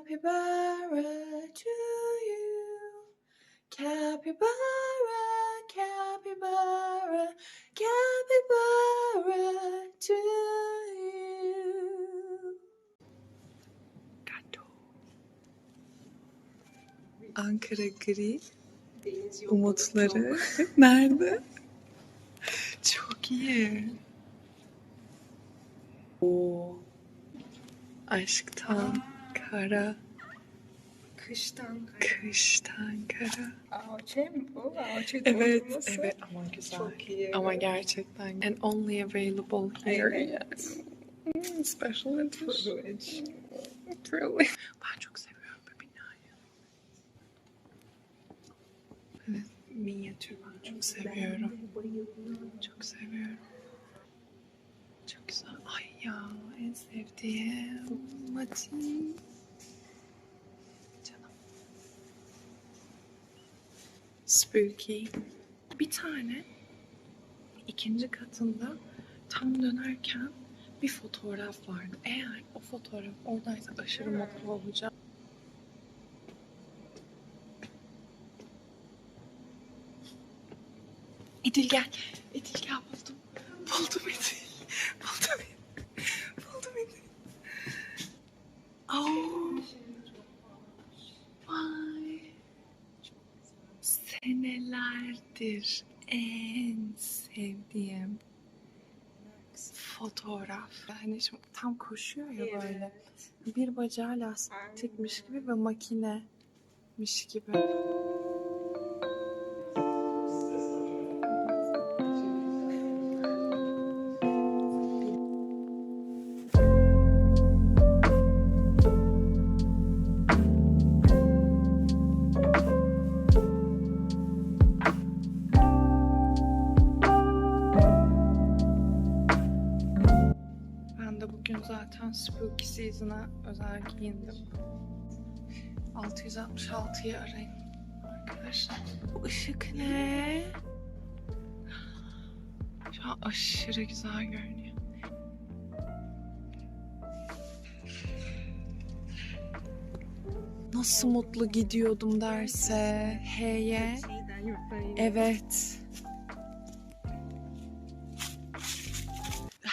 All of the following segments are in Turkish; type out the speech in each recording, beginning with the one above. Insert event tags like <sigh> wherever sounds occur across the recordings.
Capybara to you. Capybara, capybara, capybara to you. Gato. Ankara gri. Umutları <laughs> nerede? Çok iyi. Oo. Aşktan kara, Kıştan kıştan kara. Ağaçe mi bu? Ağaçe Evet, dondurması. evet ama güzel. Çok iyi. Ama gerçekten. And only available here. Yes. Mm, Special edition. Privilege. Really. Ben çok seviyorum bu binayı. Evet, minyatür ben çok seviyorum. Çok seviyorum. Çok güzel. Ay ya en sevdiğim Mati. Spooky. Bir tane ikinci katında tam dönerken bir fotoğraf vardı. Eğer o fotoğraf oradaysa aşırı mutlu olacağım. İdil gel. İdil gel buldum. Buldum İdil. Buldum İdil. Buldum İdil. Oh. Senelerdir en sevdiğim fotoğraf. Hani şimdi tam koşuyor ya böyle. Bir bacağı lastikmiş gibi ve makinemiş gibi. Season'a özel giyindim. 666'yı arayın arkadaşlar. Bu ışık ne? Şu an aşırı güzel görünüyor. Nasıl mutlu gidiyordum derse. Yurttan Evet.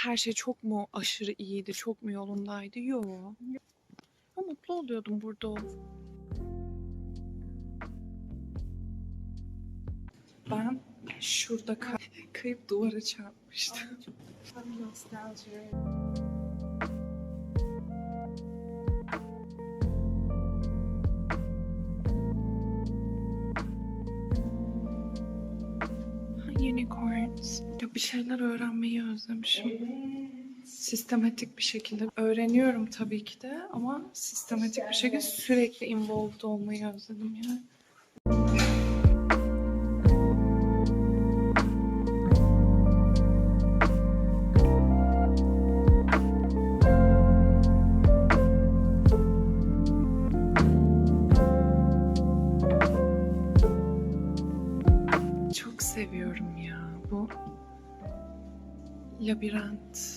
Her şey çok mu aşırı iyiydi, çok mu yolundaydı? Yok. Ama mutlu oluyordum burada. Ben şurada kay- kayıp duvara çarpmıştım. Unicorns. Ya bir şeyler öğrenmeyi özlemişim. Sistematik bir şekilde öğreniyorum tabii ki de ama sistematik bir şekilde sürekli involved olmayı özledim yani. Labirent.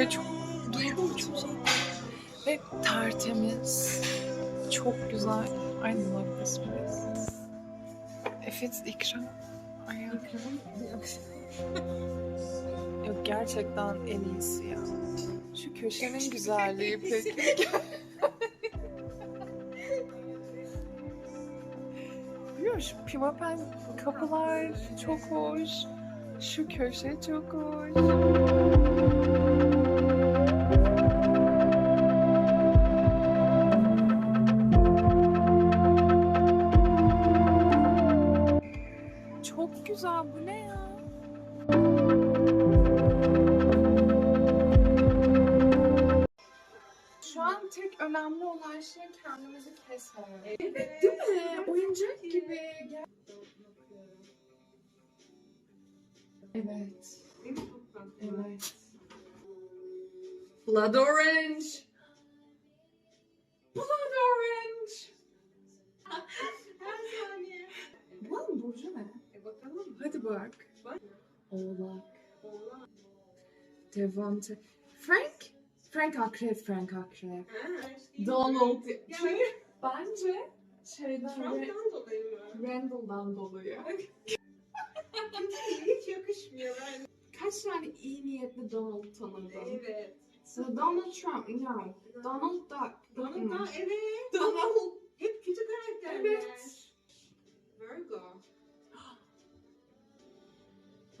Ve çok duygum çok ve tertemiz. Çok güzel. I love this place. If it's ikram. Ay. <laughs> Yok gerçekten en iyisi ya. Şu köşenin güzelliği peki. <laughs> Biliyor pimapen kapılar çok hoş. Şu köşe çok hoş. Kendimizi kesmemek. Evet, değil mi? Oyuncak gibi. Evet. Evet. Blood orange. Blood orange. Bulalım Burcu ne? E bakalım. Hadi bak. Bak. Oğlak. Oğlan. Devante. Frank? Frank akrep, Frank akrep. Ha, işte Donald. Ya, Çünkü bence şeyden Ra- Trump'tan dolayı mı? Randall'dan dolayı. Hiç yakışmıyor ben. Kaç tane iyi niyetli Donald tanıdın? Evet. So Donald Trump, no. Donald Duck. Donald da evet. Donald. Hep kötü karakterler. Evet. Virgo.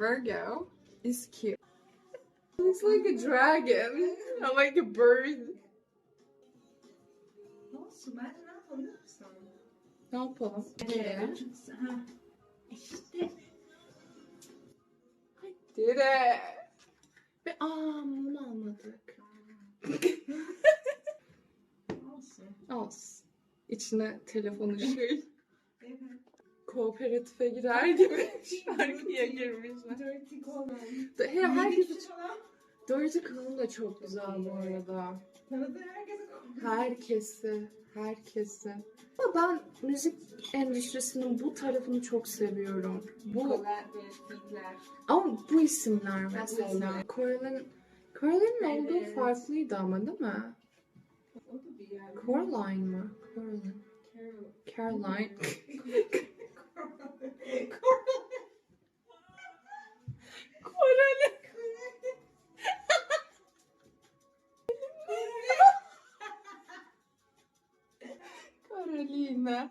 <gasps> Virgo is cute. Looks like a dragon. I like a bird. Ne olsun ben de ne yapalım biliyor musun? Ne yapalım? Ha. İşte. Dire. Ve aa mum almadık. Olsun. Olsun. İçine telefon ışığı. Evet. Kooperatife girer gibi şarkıya girmişler. Dirty Colon. He, herkes falan. Dirty Column da çok güzel bu arada. Tanıdığı herkese koy. Herkesi, herkesi. Ama ben müzik endüstrisinin bu tarafını çok seviyorum. Bu ama bu isimler mesela. Coraline Coraline'in olduğu Evet. farklıydı ama değil mi? Coraline mı? Coraline. Carol. <laughs> Caroline. Coraline. Caroline.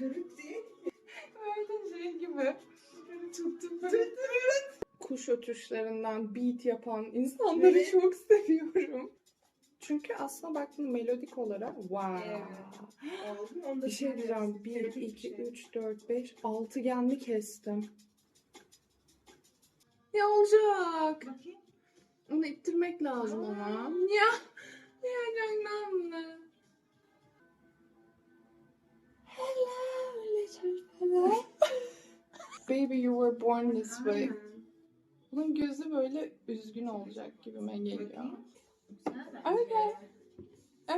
Dirty. Böyle şey gibi. Kuş ötüşlerinden beat yapan insanları çok seviyorum. Çünkü aslında baktığında melodik olarak wow. Evet. Oldu? Onu da Bir şey diyeceğim. 1, Dirty 2, şey. 3, 4, 5, 6 geldi kestim. Ne olacak? Bakayım. Onu ittirmek lazım Aa. ama. Ya. Ya canım. Hello little fellow. Baby you were born this way. Bunun gözü böyle üzgün olacak gibime geliyor. Bakayım. Okay.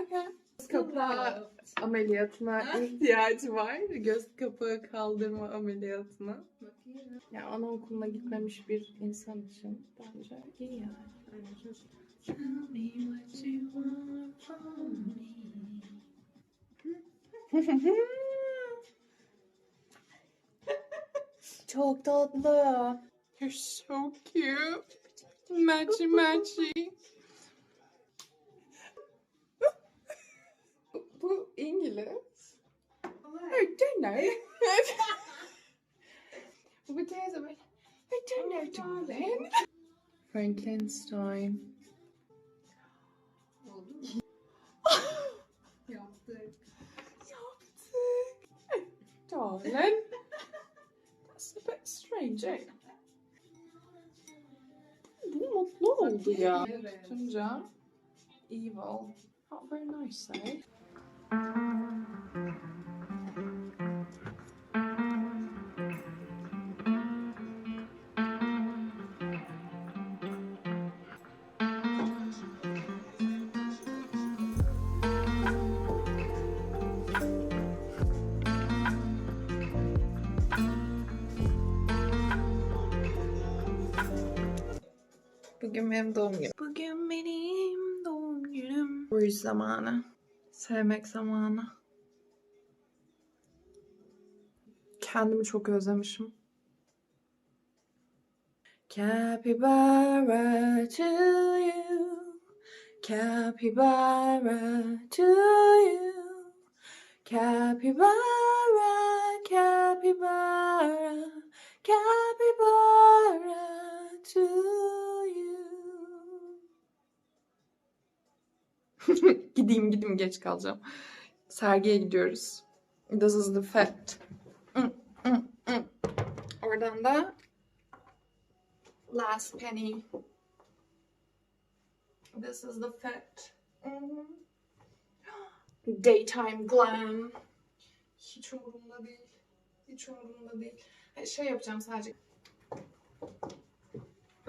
Okay. Göz kapağı ameliyatına ihtiyacı var. Göz kapağı kaldırma ameliyatına. Bakayım. Yani anaokuluna gitmemiş bir insan için bence iyi yani. <laughs> Çok tatlı. You're so cute. Matchy matchy. Bu İngiliz. I don't know. Bu teyze böyle. I don't know darling. Frankenstein. Oldu mu? Yaptık. Yaptık. Darling. That's a bit strange, eh? Bu mutlu oldu ya. Evet. Tutunca. Evil. Not very nice, eh? Bugün benim doğum günüm. Bugün benim doğum günüm. Burj zamanı. Sevmek zamanı. Kendimi çok özlemişim. Capybara to you. Capybara to you. Capybara, capybara, capybara to you. <laughs> gideyim gideyim geç kalacağım. Sergiye gidiyoruz. This is the fact. Oradan da last penny. This is the fact. Daytime glam. Hiç umurumda değil. Hiç umurumda değil. Şey yapacağım sadece.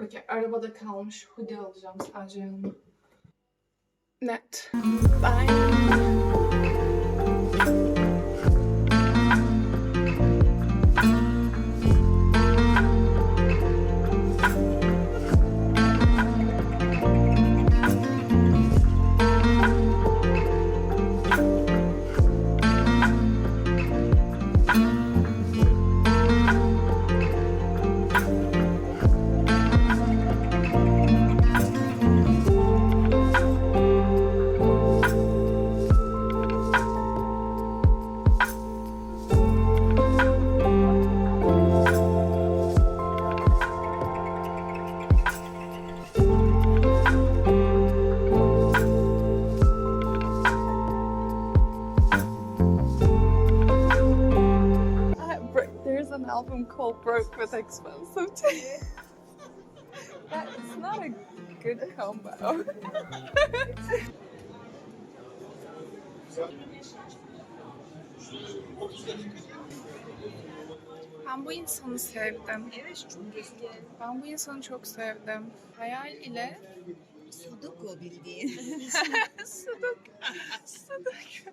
Okey, arabada kalmış hoodie alacağım sadece yanıma. Net. Bye. Album called Broke with Expensive Taste. <laughs> That's not a good combo. Ben bu insanı sevdim. Evet çok güzel. Ben bu insanı çok sevdim. Hayal ile Sudoku bildiğin. <laughs> Sudok. Sudok.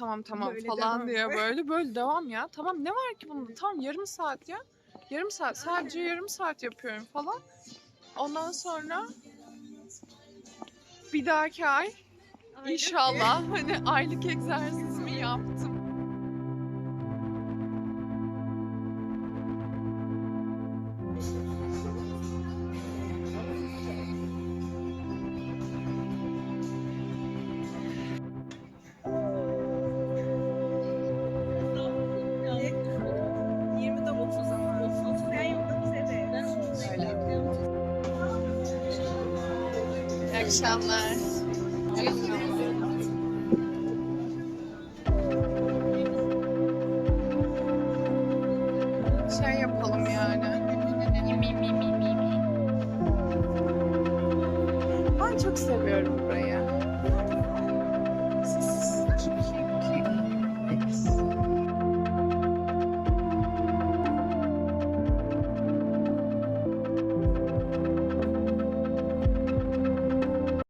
Tamam tamam Böyle falan devam. diye <laughs> böyle böyle devam ya. Tamam ne var ki bunda? Tamam yarım saat ya. Yarım saat sadece yarım saat yapıyorum falan. Ondan sonra bir dahaki ay inşallah hani aylık egzersizimi yaptım. Akşamlar.